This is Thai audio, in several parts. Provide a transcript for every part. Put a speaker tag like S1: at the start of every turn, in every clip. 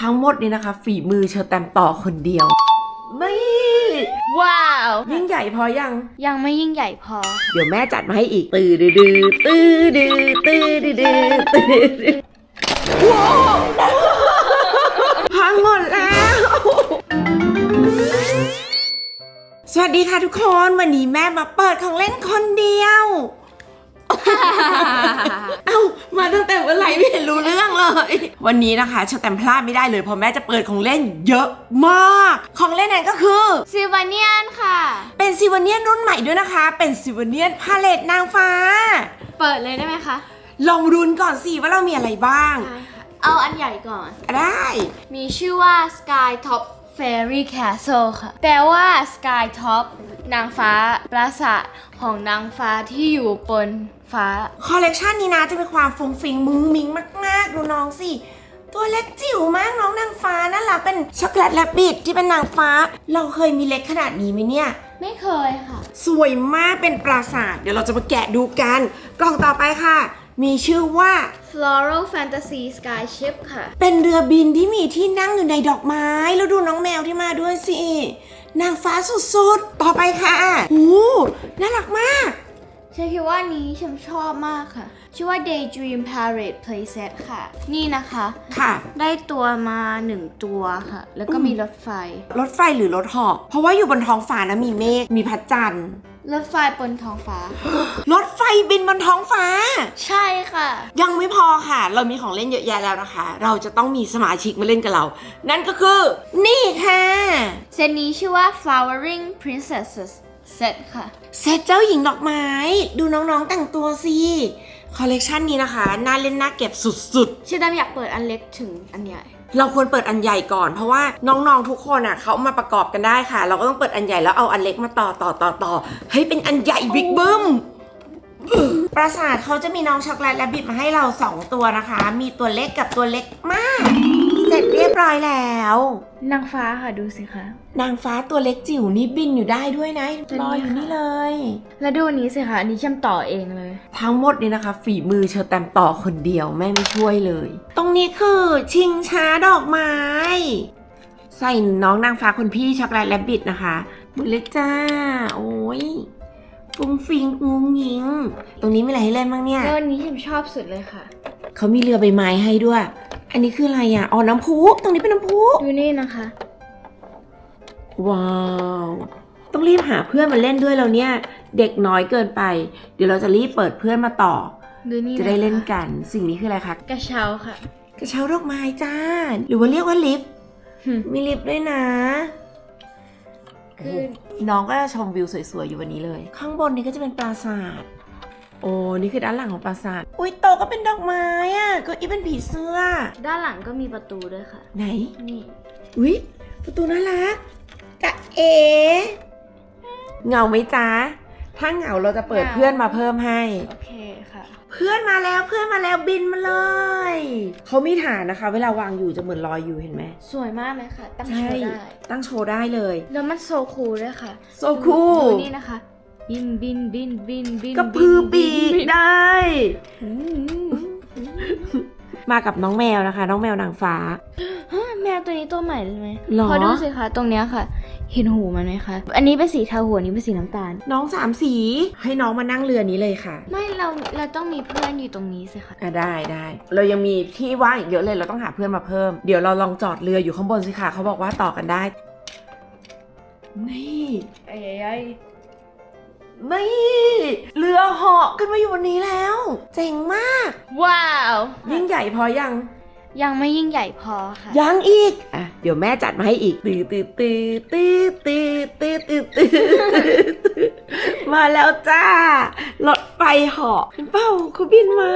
S1: ทั้งหมดนี่นะคะ ฝีมือเชอแตมต่อคนเดียว ไม่
S2: ว้าว
S1: ยิ่งใหญ่พอยัง
S2: ยังไม่ยิ่งใหญ่พอ
S1: เดี๋ยวแม่จัดมาให้อีกตื้อดื้อดื้อตื้อดื้อตื้อดื้อดื้อตื้อดื้อว้าวพังหมดแล้ว สวัสดีค่ะทุกคน วันนี้แม่มาเปิดของเล่นคนเดียว เอ้ามาตั้งแต่เมื่อไหร่ไม่เห็นรู้เรื่องเลย วันนี้นะคะชแตมพลาดไม่ได้เลยเพราะแม่จะเปิดของเล่นเยอะมาก ของเล่นนั้นก็คือ
S2: ซิลวาเนียนค่ะ
S1: เป็นซิวเนียนรุ่นใหม่ด้วยนะคะ เป็นซิวเนียนพาเลตนางฟ้า
S2: เปิดเลยได้ไหมคะ
S1: ลองรุนก่อนสิว่าเรามีอะไรบ้าง
S2: ได้ค่ะเอาอันใหญ่ก่อน
S1: ได้
S2: มีชื่อว่า Sky Top Fairy Castle ค่ะ แปลว่า Sky Top นางฟ้าปราสาทของนางฟ้าที่อยู่บน ฟ้า
S1: คอลเลกชันนี้นะจะมีความฟุ้งฟิงมุ้งมิ้งมาก ๆ ดูน้องสิ ตัวเล็กจิ๋วมากน้องนางฟ้าน่ารักเป็นช็อกโกแลตแลบบิดที่เป็นนางฟ้า เราเคยมีเล็กขนาดนี้ไหมเนี่ย
S2: ไม่เคยค่ะ
S1: สวยมากเป็นปราสาท เดี๋ยวเราจะมาแกะดูกัน กล่องต่อไปค่ะ มีชื่อว่า
S2: Floral Fantasy Sky Ship ค่ะ
S1: เป็นเรือบินที่มีที่นั่งอยู่ในดอกไม้ แล้วดูน้องแมวที่มาด้วยสิ นางฟ้าสุดๆ ต่อไปค่ะโอ้น่ารักมาก
S2: ฉันคิดว่านี้ฉันชอบมากค่ะ ชื่อว่า Daydream Parade Playset ค่ะ นี่นะคะ
S1: ค่ะ
S2: ได้ตัวมาหนึ่งตัวค่ะ แล้วก็มีรถไฟ
S1: รถไฟหรือรถเหาะเพราะว่าอยู่บนท้องฟ้านะมีเมฆ มีพระจันทร์
S2: รถไฟบนท้องฟ้า
S1: รถไฟบินบนท้องฟ้า
S2: ใช่ค่ะ
S1: ยังไม่พอค่ะ เรามีของเล่นเยอะแยะแล้วนะคะ เราจะต้องมีสมาชิกมาเล่นกับเรา นั่นก็คือ นี่ค่ะ
S2: เซตนี้ชื่อว่า Flowering Princesses Set ค่ะ
S1: เซตเจ้าหญิงดอกไม้ ดูน้องๆแต่งตัวสิคอลเลกชันนี้นะคะ น่าเล่นน่าเก็บสุด
S2: ชื่อดำอยากเปิดอันเล็กถึงอันใหญ่
S1: ๆ เราควรเปิดอันใหญ่ก่อน เพราะว่าน้องๆทุกคนอะเขาเอามาประกอบกันได้ค่ะ เราก็ต้องเปิดอันใหญ่แล้วเอาอันเล็กมาต่อต่อต่อต่อให้เป็นอันใหญ่บิ๊กบึ้มปราสาทเขาจะมีน้องช็อกโกแลตและบิดมาให้เรา2ตัวนะคะ มีตัวเล็กกับตัวเล็กมากเส ร็จเรียบร้อยแล้ว
S2: นางฟ้าค่ะดูสิคะ
S1: นางฟ้าตัวเล็กจิ๋วนี่บินอยู่ได้ด้วยนะลอยอยู่นี่เลย
S2: แล้วดูอันนี้สิคะอันนี้ฉันต่อเองเลย
S1: ทั้งหมดนี่นะคะ ฝีมือเชอแตมต่อคนเดียวแม่ไม่ช่วยเลย ตรงนี้คือชิงช้าดอกไม้ ใส่น้องนางฟ้าคนพี่ช็อกโกแลตและบิดนะคะมือเล็กจ้า โอ้ยฟุ้งฟิงงุ้งยิง ตรงนี้มีอะไรให้เล่นบ้างเนี่ย
S2: แล้วอันนี้ฉันชอบสุดเลยค่ะ
S1: เขามีเรือใบไม้ให้ด้วย อันนี้คืออะไรอะ อ๋อ น้ำพุ ตรงนี้เป็นน้ำพุ
S2: ดูนี่นะคะ
S1: ว้าว ต้องรีบหาเพื่อนมาเล่นด้วยแล้วเนี่ย เด็กน้อยเกินไป เดี๋ยวเราจะรีบเปิดเพื่อนมาต่อ
S2: ดูนี่
S1: จะได้เล่น
S2: นะคะ
S1: กัน สิ่งนี้คืออะไรคะ
S2: กระเช้าค่ะ
S1: กระเช้าดอกไม้จ้า หรือว่าเรียกว่าลิฟต์
S2: หึ
S1: มีลิฟต์ด้วยนะ
S2: คือ
S1: น้องก็จะชมวิวสวยๆอยู่วันนี้เลย ข้างบนนี้ก็จะเป็นปราสาท โอ้นี่คือด้านหลังของปราสาท อุ้ยโตะก็เป็นดอกไม้อะเก็อีเป็นผีเสื้อ
S2: ด้านหลังก็มีประตูด้วยค่ะ
S1: ไหน
S2: นี่
S1: อุ้ยประตูน่ารักจะเอเหงาไหมจ๊ะ ถ้าเหงาเราจะเปิด
S2: เหงา
S1: เพื่อนมาเพิ่มให้
S2: โอเคค่ะ
S1: เพื่อนมาแล้วเพื่อนมาแล้วบินมาเลย เขามีฐานนะคะ เวลาวางอยู่จะเหมือนลอยอยู่เห็นไหม
S2: สวยมากเลยค่ะตั้งโช
S1: ใช่
S2: ว์ได้
S1: ตั้งโชว์ได้เลย
S2: แล้วมันโซคูลด้วยค่ะ
S1: โซคูล
S2: ดูนี่นะคะ บินบินบินบินบิน
S1: กระพือปีก
S2: บิน
S1: ได้
S2: อืม
S1: มากับน้องแมวนะคะ น้องแมวนางฟ้า
S2: ฮะแมวตัวนี้ตัวใหม่เลยไหม
S1: หรอ
S2: พอดูสิคะตรงเนี้ยค่ะ เห็นหูมันไหมคะ อันนี้เป็นสีเทาหัวอันนี้เป็นสีน้ำตาล
S1: น้องสามสี ให้น้องมานั่งเรือนี้เลยค่ะ
S2: ไม่เราเราต้องมีเพื่อนอยู่ตรงนี้สิคะ
S1: อะได้ได้ เรายังมีที่ว่างอีกเยอะเลยเราต้องหาเพื่อนมาเพิ่ม เดี๋ยวเราลองจอดเรืออยู่ข้างบนสิค่ะเขาบอกว่าต่อกันได้ นี่
S2: ไอ้ไอ้
S1: นี่เรือเหาะขึ้นมาอยู่บนนี้แล้ว เจ๋งมาก
S2: ว้าว
S1: ยิ่งใหญ่พอยัง
S2: ยังไม่ยิ่งใหญ่พอค่ะ
S1: ยังอีก อะ เดี๋ยวแม่จัดมาให้อีกตื้อตื้อตื้อตื้อตื้อตื้อตื้อตื้อตื้อมาแล้วจ้ารถไฟเหาะเห็นเป้าเขาบินมา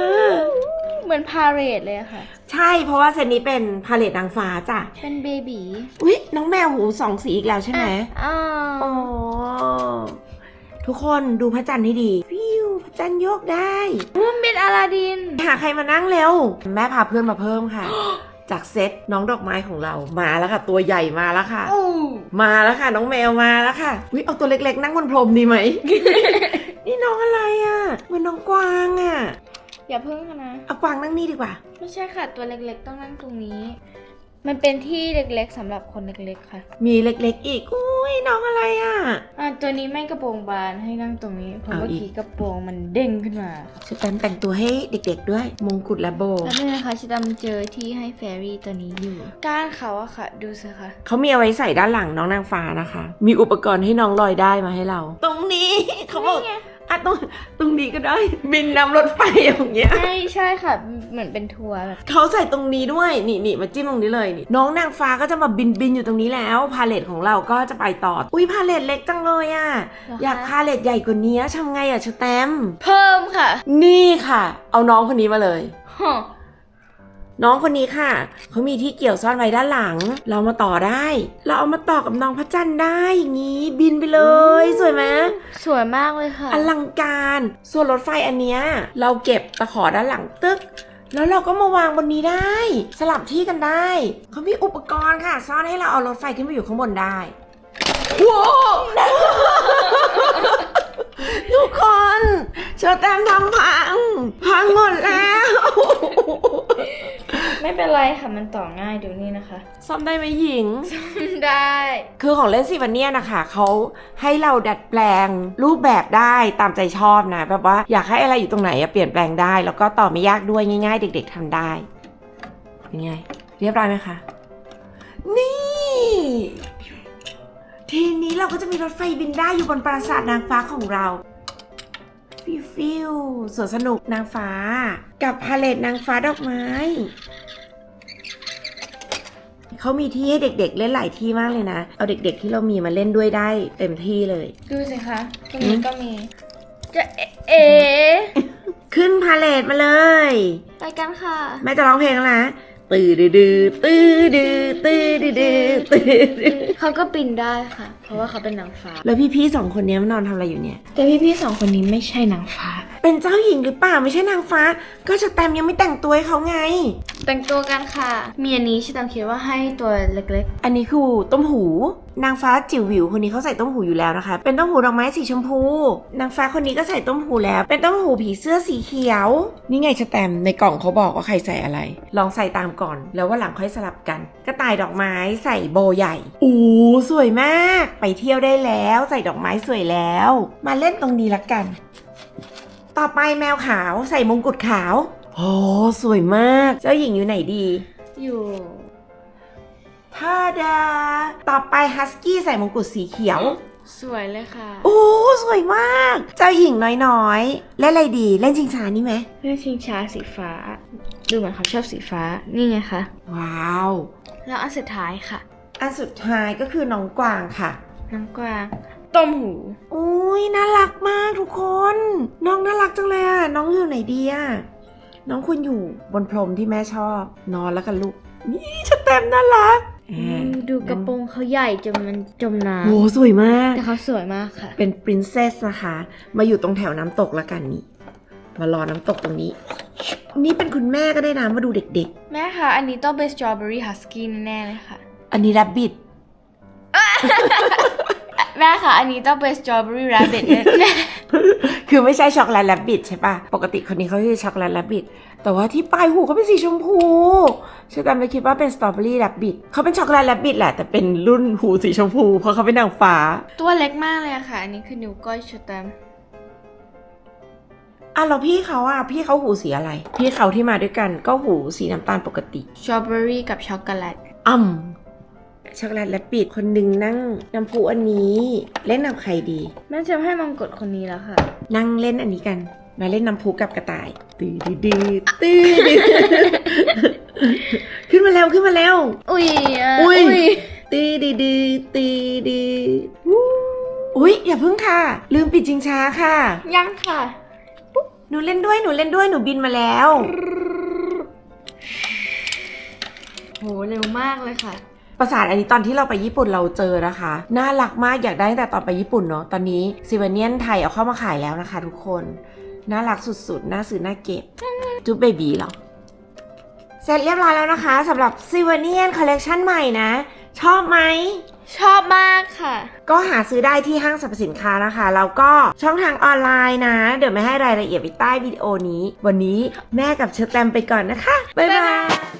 S2: เหมือนพาเรดเลยอะค่ะ
S1: ใช่เพราะว่าเซตนี้เป็นพาเลตนางฟ้าจ้ะ
S2: เป็นเบบี
S1: อุ๊ยน้องแมวหูสองสีอีกแล้วใช่ไหม
S2: อ้า
S1: โอ้
S2: ว
S1: ทุกคนดูพระจันทร์ให้ดีฟิวพระจันทร์โยกได้
S2: มันเป็นอลาดิน
S1: หาใครมานั่งเร็ว แม่พาเพื่อนมาเพิ่มค่ะ จากเซตน้องดอกไม้ของเรามาแล้วค่ะ ตัวใหญ่มาแล้วค่ะ
S2: โอ้
S1: มาแล้วค่ะ น้องแมวมาแล้วค่ะวิเอาตัวเล็กๆ นั่งบนพรมดีไหม นี่น้องอะไรอะเหมือนน้องกวางอะ
S2: อย่าพึ่งนะ
S1: เอากวางนั่งนี่ดีกว่า
S2: ไม่ใช่ค่ะ ตัวเล็กๆ ต้องนั่งตรงนี้ มันเป็นที่เล็กๆสำหรับคนเล็กๆค่ะ
S1: มีเล็กๆอีก อุ้ยน้องอะไรอะ
S2: อะตัวนี้ไม่กระโปรงบานให้นั่งตรงนี้เพราะ
S1: เอา
S2: เมื่อ
S1: อีก
S2: กี้กระโปรงมันเด้งขึ้นมา
S1: สแตมป์แต่งตัวให้เด็กๆด้วย มงกุฎและโบ
S2: แล้วนี่นะคะชิดำเจอที่ให้แฟรี่ตัวนี้อยู่ ก้านเขาอะค่ะ ดูสิคะ
S1: เขามีเอาไว้ใส่ด้านหลังน้องนางฟ้านะคะ มีอุปกรณ์ให้น้องลอยได้มาให้เรา ตรงนี้ เขาบอก อะตรงตรงนี้ก็ได้ บินนำรถไฟอย่างเงี้ย
S2: ใช่ใช่ค่ะ เหมือนเป็นทัวร์แบบ
S1: เขาใส่ตรงนี้ด้วย นี่นี่มาจิ้มตรงนี้เลยนี่น้องนางฟ้าก็จะมาบินบินอยู่ตรงนี้แล้ว พาเลทของเราก็จะไปต่อ อุ้ยพาเลทเล็กจังเลยอะ่ะ
S2: เหรอคะ
S1: อยากพาเลทใหญ่กว่านี้ทำไงอะชแตมป์
S2: เพิ่มค่ะ
S1: นี่ค่ะ เอาน้องคนนี้มาเลย
S2: ฮะ
S1: น้องคนนี้ค่ะ เขามีที่เกี่ยวซ่อนไว้ด้านหลัง เรามาต่อได้ เราเอามาต่อกับน้องพระจันทร์ได้อย่างนี้ บินไปเลย สวยไหม
S2: สวยมากเลยค่ะ
S1: อลังการ ส่วนรถไฟอันเนี้ยเราเก็บตะขอด้านหลังตึก แล้วเราก็มาวางบนนี้ได้ สลับที่กันได้ เขามีอุปกรณ์ค่ะ ซ่อนให้เราเอารถไฟขึ้นไปอยู่ข้างบนได้ว้าวทุกคนเชอแตมทำพังพังหมดแล้ว
S2: ไม่ เป็นไรค่ะ มันต่อง่ายดูนี่นะคะ
S1: ซ่อมได้ไหมหญิง
S2: ได้
S1: คือของเล่นซิวาเนียนะคะเขาให้เราดัดแปลงรูปแบบได้ตามใจชอบนะ แบบว่าอยากให้อะไรอยู่ตรงไหนอะเปลี่ยนแปลงได้ แล้วก็ต่อไม่ยากด้วยง่าย ๆ เด็ก ๆทำได้เป็นไง เรียบร้อยไหมคะ นี่ ทีนี้เราก็จะมีรถไฟบินได้อยู่บนปราสาทนางฟ้าของเราฟิวฟิวสวนสนุกนางฟ้า กับพาเลตนางฟ้าดอกไม้ เขามีที่ให้เด็กๆ เล่นหลายที่มากเลยนะ เอาเด็กๆที่เรามีมาเล่นด้วยได้เต็มที่เลย
S2: ดูสิคะ ตรงนี้ก็มี จะเอเอ
S1: ขึ้นพาเลตมาเลย
S2: ไปกันค่ะ
S1: แม่จะร้องเพลงแล้วนะตื้อดื้อดื้อตื้อดื้อตื้อดื้อดื้อตื้อดื้อ
S2: เขาก็บินได้ค่ะ เพราะว่าเขาเป็นนางฟ้า
S1: แล้วพี่ๆสองคนนี้มันนอนทำอะไรอยู่เนี่ย
S2: แต่พี่ๆสองคนนี้ไม่ใช่นางฟ้า
S1: เป็นเจ้าหญิงหรือเปล่าไม่ใช่นางฟ้า ก็จะแตมยังไม่แต่งตัวให้เขาไง
S2: แต่งตัวกันค่ะ มีอันนี้ชิตามคิดว่าให้ตัวเล็ก
S1: อันนี้คือต้มหู นางฟ้าจิ๋วหวิวคนนี้เขาใส่ต้มหูอยู่แล้วนะคะ เป็นต้มหูดอกไม้สีชมพู นางฟ้าคนนี้ก็ใส่ต้มหูแล้ว เป็นต้มหูผีเสื้อสีเขียว นี่ไงสแตมในกล่องเขาบอกว่าใครใส่อะไร ลองใส่ตามก่อน แล้วว่าหลังค่อยสลับกัน กระต่ายดอกไม้ใส่โบใหญ่อู้สวยมาก ไปเที่ยวได้แล้ว ใส่ดอกไม้สวยแล้ว มาเล่นตรงนี้ละกัน ต่อไปแมวขาวใส่มงกุฎขาว โอ้สวยมาก เจ้าหญิงอยู่ไหนดี
S2: ๆอยู่
S1: ทาดา ต่อไปฮัสกี้ใส่มงกุฎสีเขียว
S2: สวยเลยค่ะ
S1: โอ้สวยมาก เจ้าหญิงน้อยๆ เล่นอะไรดี เล่นชิงช้านี่ไหม
S2: เรื่องชิงช้าสีฟ้า ดูเหมือนเขาชอบสีฟ้านี่ไงคะ
S1: ว้าว
S2: แล้วอันสุดท้ายค่ะ
S1: อันสุดท้ายก็คือน้องกวางค่ะ
S2: นางกวางต้มหู
S1: อุ้ยน่ารักมากทุกคน น้องน่ารักจังเลยอะ น้องอยู่ไหนดีอะ น้องควรอยู่บนพรมที่แม่ชอบ นอนแล้วกันลูก นี่ชะแตมป์น่ารักอ่า
S2: ดูกระโปรงเขาใหญ่จนมันจมน้
S1: โอ้สวยมากำ
S2: แต่เขาสวยมากค่ะ
S1: เป็นปรินเซสนะคะ มาอยู่ตรงแถวน้ำตกแล้วกันนี่ มารอน้ำตกตรงนี้ นี่เป็นคุณแม่ก็ได้นะมาดูเด็ก
S2: แม่คะอันนี้ต้องเป็นสตรอเบอรี่ฮัสกี้แน่ๆเลยค่ะ
S1: ๆอันนี้แรบบิท
S2: แม่คะอันนี้ต้องเป็นสตรอเบอรี่แรบบิทแน่
S1: คือไม่ใช่ช็อกโกแลตแรบบิทใช่ปะปกติคนนี้เขาคือช็อกโกแลตแรบบิทแต่ว่าที่ปลายหูเขาเป็นสีชมพูฉันจำไม่คิดว่าเป็นสตรอเบอรี่แรบบิทเขาเป็นช็อกโกแลตแรบบิทแหละแต่เป็นรุ่นหูสีชมพู เพราะเขาเป็นนางฟ้า
S2: ๆตัวเล็กมากเลยอะค่ะ อันนี้คือนิ้วก้อยชุดแตม
S1: อะแล้วพี่เขาอะพี่เขาหูสีอะไร พี่เขาที่มาด้วยกันก็หูสีน้ำตาลปกติ
S2: สตรอเบอรี่กับช็อกโกแลต
S1: อ่ำ ช็อกโกแลตแรบบิทคนหนึ่งนั่งน้ำพุอันนี้ เล่นกับใครดี
S2: แม่จะให้มังกรคนนี้แล้วค่ะ
S1: นั่งเล่นอันนี้กัน มาเล่นน้ำพุกับกระต่าย ตื้อดื้อดื้อตื้อดื้อขึ้นมาแล้วขึ้นมาแล้ว
S2: อุ้ยะ
S1: อุ๊ยตื้อดื้อดื้อตื้อดื้อวู้อุ้ยอย่าเพิ่งค่ะ ลืมปิดจิงช้าค่ะ
S2: ยังค่ะ
S1: หนูเล่นด้วยหนูเล่นด้วยหนูบินมาแล้ว
S2: โห เร็วมากเลยค่ะ
S1: ประสาทอันนี้ตอนที่เราไปญี่ปุ่นเราเจอนะคะ น่ารักมากอยากได้ตั้งแต่ตอนไปญี่ปุ่นเนาะตอนนี้ซิวเนียนไทยเอาเข้ามาขายแล้วนะคะ ทุกคนน่ารักสุดๆน่าซื้อน่าเก็บ จุ๊บเบบีเหรอเสร็จเรียบร้อยแล้วนะคะสำหรับซิวเนียนคอลเลกชันใหม่นะ ชอบไหม
S2: ชอบมากค่ะ
S1: ก็หาซื้อได้ที่ห้างสรรพสินค้านะคะ แล้วก็ช่องทางออนไลน์นะ เดี๋ยวไม่ให้รายละเอียดไว้ใต้วิดีโอนี้ วันนี้แม่กับเชอร์แตมไปก่อนนะคะ บ๊ายบาย
S3: นะคะ